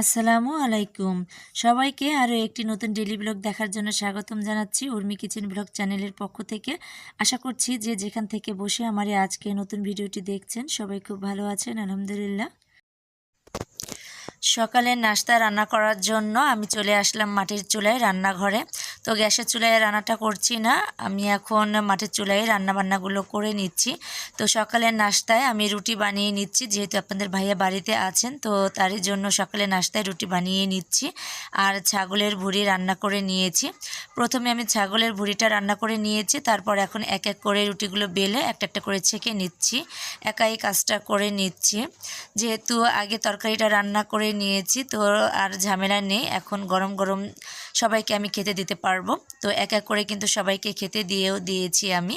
আসসালামু আলাইকুম। সবাইকে আরও একটি নতুন ডেলি ব্লগ দেখার জন্য স্বাগতম জানাচ্ছি উর্মি কিচেন ব্লগ চ্যানেলের পক্ষ থেকে। আশা করছি যে যেখান থেকে বসে আমার আজকে নতুন ভিডিওটি দেখছেন, সবাই খুব ভালো আছেন, আলহামদুলিল্লাহ। সকালে নাস্তা রান্না করার জন্য আমি চলে আসলাম মাটির চুলায় রান্নাঘরে। তো গ্যাসের চুলায় রান্নাটা করছি না, আমি এখন মাটির চুলায় রান্না বান্নাগুলো করে নিচ্ছি। তো সকালের নাস্তায় আমি রুটি বানিয়ে নিচ্ছি, যেহেতু আপনাদের ভাইয়া বাড়িতে আছেন, তো তারই জন্য সকালে নাস্তায় রুটি বানিয়ে নিচ্ছি আর ছাগলের ভুড়ি রান্না করে নিয়েছি। প্রথমে আমি ছাগলের ভুড়িটা রান্না করে নিয়েছি, তারপর এখন এক এক করে রুটিগুলো বেলে একটা একটা করে ছেঁকে নিচ্ছি, একাই কাজটা করে নিচ্ছি। যেহেতু আগে তরকারিটা রান্না করে নিয়েছি। তো আর ঝামেলা নেই। এখন গরম গরম সবাইকে আমি খেতে দিতে পারব। তো এক এক করে কিন্তু সবাইকে খেতে দিয়েও দিয়েছি আমি।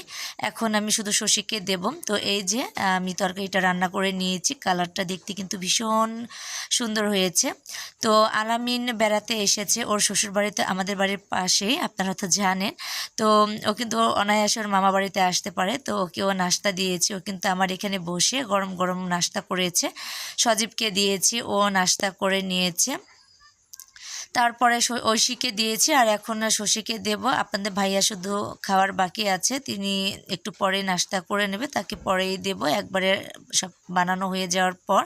এখন আমি শুধু শশীকে দেব। তো এই যে, আমি তরকারিটা রান্না করে নিয়েছি। কালারটা দেখতে কিন্তু ভীষণ সুন্দর হয়েছে। তো আলামিন বেড়াতে এসেছে। ওর শ্বশুরবাড়িতে আমাদের বাড়ির পাশেই, আপনারা তো জানেন। তো ও কিন্তু অনায়াসে ওর মামা বাড়িতে আসতে পারে। তো ওকে ও নাস্তা দিয়েছি। ও কিন্তু আমার এখানে বসে গরম গরম নাস্তা করেছে। সজীবকে দিয়েছি। ও নাস্তা করে নিয়েছে। তারপরে ঐশীকে দিয়েছি আর এখন শশীকে দেব। আপনাদের ভাইয়া শুধু খাওয়ার বাকি আছে। তিনি একটু পরে নাস্তা করে নেবে, তাকে পরেই দেব। একবারে সব বানানো হয়ে যাওয়ার পর।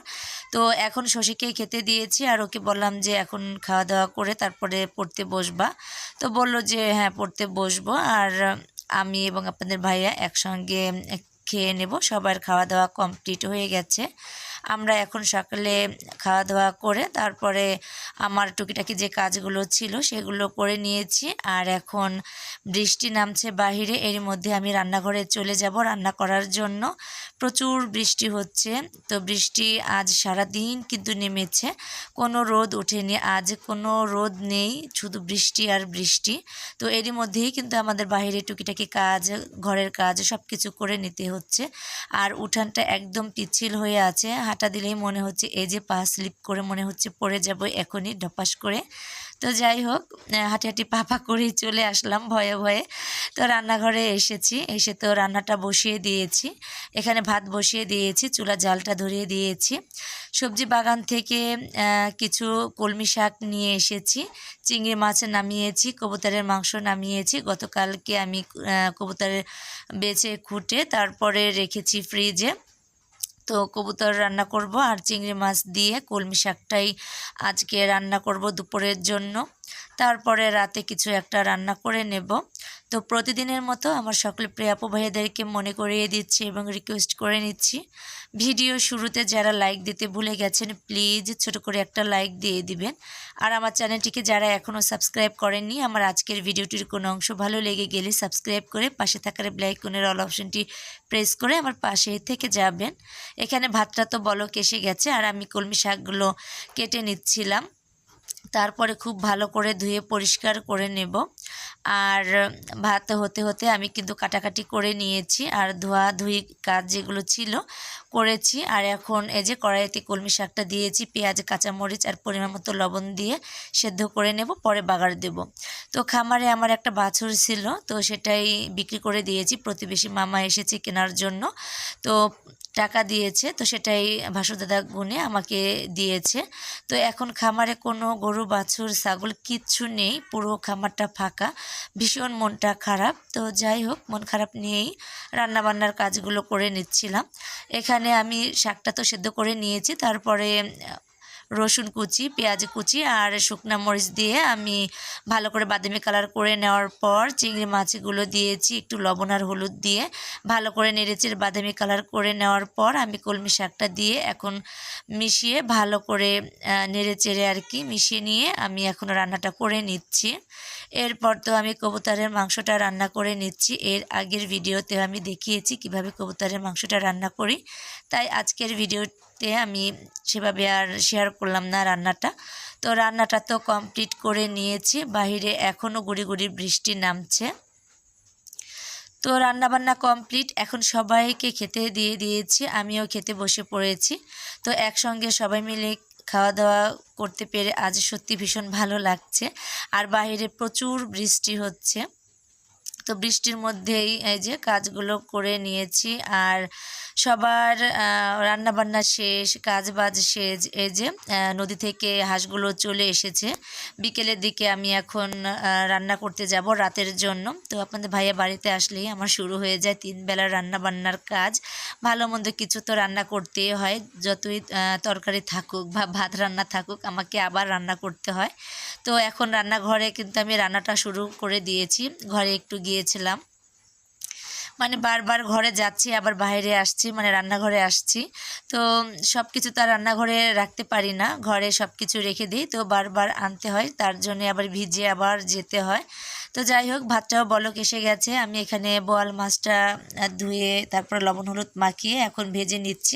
তো এখন শশীকেই খেতে দিয়েছি আর ওকে বললাম যে এখন খাওয়া দাওয়া করে তারপরে পড়তে বসবা। তো বলল যে হ্যাঁ পড়তে বসবো। আর আমি এবং আপনাদের ভাইয়া একসঙ্গে খেয়ে নেব। সবার খাওয়া দাওয়া কমপ্লিট হয়ে গেছে। আমরা এখন সকালে খাওয়া দাওয়া করে তারপরে আমার টুকিটাকি যে কাজগুলো ছিল সেগুলো করে নিয়েছি। আর এখন বৃষ্টি নামছে বাহিরে, এর মধ্যে আমি রান্নাঘরে চলে যাব রান্না করার জন্য। প্রচুর বৃষ্টি হচ্ছে, তো বৃষ্টি আজ সারা দিন কিন্তু নেমেছে। কোনো রোদ ওঠেনি, আজ কোনো রোদ নেই, শুধু বৃষ্টি আর বৃষ্টি। তো এরই মধ্যেই কিন্তু আমাদের বাইরে টুকিটাকি কাজ, ঘরের কাজ সব কিছু করে নিতে হচ্ছে। আর উঠানটা একদম পিচ্ছিল হয়ে আছে হাঁটা দিলেই মনে হচ্ছে এই যে পা স্লিপ করে মনে হচ্ছে পড়ে যাব, এখনই ডপাস করে। তো যাই হোক হাঁটি হাঁটি পাপা করেই চলে আসলাম ভয়ে ভয়ে। তো রান্নাঘরে এসেছি, এসে তো রান্নাটা বসিয়ে দিয়েছি। এখানে ভাত বসিয়ে দিয়েছি, চুলা জালটা ধরিয়ে দিয়েছি। সবজি বাগান থেকে কিছু কলমি শাক নিয়ে এসেছি, চিংড়ি মাছ নামিয়েছি, কবুতরের মাংস নামিয়েছি। গতকালকে আমি কবুতরের বেছে খুঁটে তারপরে রেখেছি ফ্রিজে। তো কবুতর রান্না করব আর চিংড়ি মাছ দিয়ে কলমি শাকটাই আজকে রান্না করব দুপুরের জন্য। তারপরে রাতে কিছু একটা রান্না করে নেব। তো প্রতিদিনের মতো আমার সকল প্রিয়াপু ভাইয়াদেরকে মনে করিয়ে দিচ্ছি এবং রিকোয়েস্ট করে নিচ্ছি। ভিডিও শুরুতে যারা লাইক দিতে ভুলে গেছেন প্লিজ ছোট করে একটা লাইক দিয়ে দিবেন। আর আমার চ্যানেলটিকে যারা এখনও সাবস্ক্রাইব করেননি, আমার আজকের ভিডিওটির কোনো অংশ ভালো লেগে গেলে সাবস্ক্রাইব করে পাশে থাকার ব্ল্যাকনের অল অপশনটি প্রেস করে আমার পাশে থেকে যাবেন। এখানে ভাতটা তো বলক এসে গেছে, আর আমি কলমি শাকগুলো কেটে নিচ্ছিলাম। তারপরে খুব ভালো করে ধুয়ে পরিষ্কার করে নেব। আর ভাত হতে হতে আমি কিন্তু কাটাকাটি করে নিয়েছি। আর ধোয়া ধুই কাজ যেগুলো ছিল করেছি। আর এখন এই যে কড়াইতে কলমি শাকটা দিয়েছি, পেঁয়াজ, কাঁচামরিচ আর পরিমাণ মতো লবণ দিয়ে সেদ্ধ করে নেব, পরে বাগার দেব। তো খামারে আমার একটা বাছুর ছিল, তো সেটাই বিক্রি করে দিয়েছি। প্রতিবেশী মামা এসেছে কেনার জন্য। তো টাকা দিয়েছে, তো সেটাই ভাসুদাদা গুনে আমাকে দিয়েছে। তো এখন খামারে কোনো গরু বাছুর, ছাগল কিচ্ছু নেই, পুরো খামারটা ফাঁকা। ভীষণ মনটা খারাপ। তো যাই হোক, মন খারাপ নিয়েই রান্নাবান্নার কাজগুলো করে নিচ্ছিলাম। এখানে আমি শাকটা তো সেদ্ধ করে নিয়েছি, তারপরে রসুন কুচি, পেঁয়াজ কুচি আর শুকনো মরিচ দিয়ে আমি ভালো করে বাদামি কালার করে নেওয়ার পর চিংড়ি মাছগুলো দিয়েছি, একটু লবণ আর হলুদ দিয়ে ভালো করে নেড়েচেড়ে বাদামি কালার করে নেওয়ার পর আমি কলমি শাকটা দিয়ে এখন মিশিয়ে ভালো করে নেড়েচেড়ে আর কি মিশিয়ে নিয়ে আমি এখন রান্নাটা করে নিচ্ছি। এরপর তো আমি কবুতরের মাংসটা রান্না করে নিচ্ছি। এর আগের ভিডিওতে আমি দেখিয়েছি কীভাবে কবুতরের মাংসটা রান্না করি। তাই আজকের ভিডিওতে আমি সেভাবে আর শেয়ার করলাম না রান্নাটা। তো রান্নাটা তো কমপ্লিট করে নিয়েছি, বাহিরে এখনও গুড়ি গুড়ি বৃষ্টি নামছে। তো রান্নাবান্না কমপ্লিট এখন সবাইকে খেতে দিয়ে দিয়েছি, আমিও খেতে বসে পড়েছি। তো একসঙ্গে সবাই মিলে খাওয়া দাওয়া করতে পেরে আজ সত্যি ভীষণ ভালো লাগছে। আর বাইরে প্রচুর বৃষ্টি হচ্ছে। তো বৃষ্টির মধ্যেই এই যে কাজগুলো করে নিয়েছি। আর সবার রান্না বান্না শেষ কাজ বাজ শেষ এই যে নদী থেকে হাঁসগুলো চলে এসেছে। বিকেলের দিকে আমি এখন রান্না করতে যাব রাতের জন্য। তো আপনাদের ভাইয়া বাড়িতে আসলেই আমার শুরু হয়ে যায় তিন বেলার রান্না বান্নার কাজ। ভালো মন্দ কিছু তো রান্না করতেই হয়। যতই তরকারি থাকুক বা ভাত রান্না থাকুক, আমাকে আবার রান্না করতে হয়। তো এখন রান্নাঘরে কিন্তু আমি রান্নাটা শুরু করে দিয়েছি। ঘরে একটু গিয়েছিলাম। মানে বারবার ঘরে যাচ্ছি, আবার বাইরে আসছি মানে রান্নাঘরে আসছি। তো সব কিছু তো রান্নাঘরে রাখতে পারি না, ঘরে সব কিছু রেখে দিই। তো বারবার আনতে হয়, তার জন্য আবার ভিজে আবার যেতে হয়। তো যাই হোক, ভাতটাও বলক এসে গেছে, আমি এখানে বোয়াল মাছটা ধুয়ে তারপর লবণ হলুদ মাখিয়ে এখন ভেজে নিচ্ছি।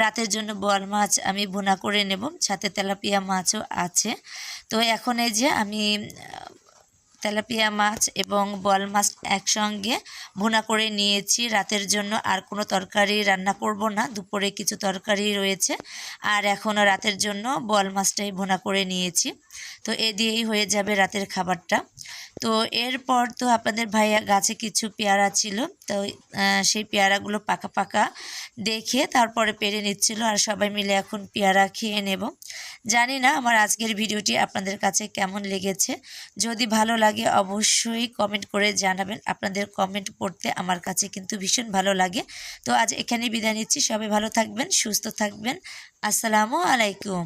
রাতের জন্য বোয়াল মাছ আমি ভুনা করে নেব, সাথে তেলাপিয়া মাছও আছে। তো এখন এই যে আমি তেলাপিয়া মাছ এবং বল মাছ একসঙ্গে ভুনা করে নিয়েছি। রাতের জন্য আর কোনো তরকারি রান্না করব না। দুপুরে কিছু তরকারি রয়েছে আর এখনও রাতের জন্য বল মাছটাই ভুনা করে নিয়েছি। তো এ দিয়েই হয়ে যাবে রাতের খাবারটা। তো এরপর তো আপনাদের ভাইয়া গাছে কিছু পেয়ারা ছিল। তো সেই পেয়ারাগুলো পাকা পাকা দেখে তারপরে পেরে নিচ্ছিল আর সবাই মিলে এখন পেয়ারা খেয়ে নেব। জানি না আমার আজকের ভিডিওটি আপনাদের কাছে কেমন লেগেছে। যদি ভালো লাগে অবশ্যই কমেন্ট করে জানাবেন। আপনাদের কমেন্ট পড়তে আমার কাছে কিন্তু ভীষণ ভালো লাগে। তো আজ এখানে বিদায় নিচ্ছি। সবাই ভালো থাকবেন, সুস্থ থাকবেন। আসসালামু আলাইকুম।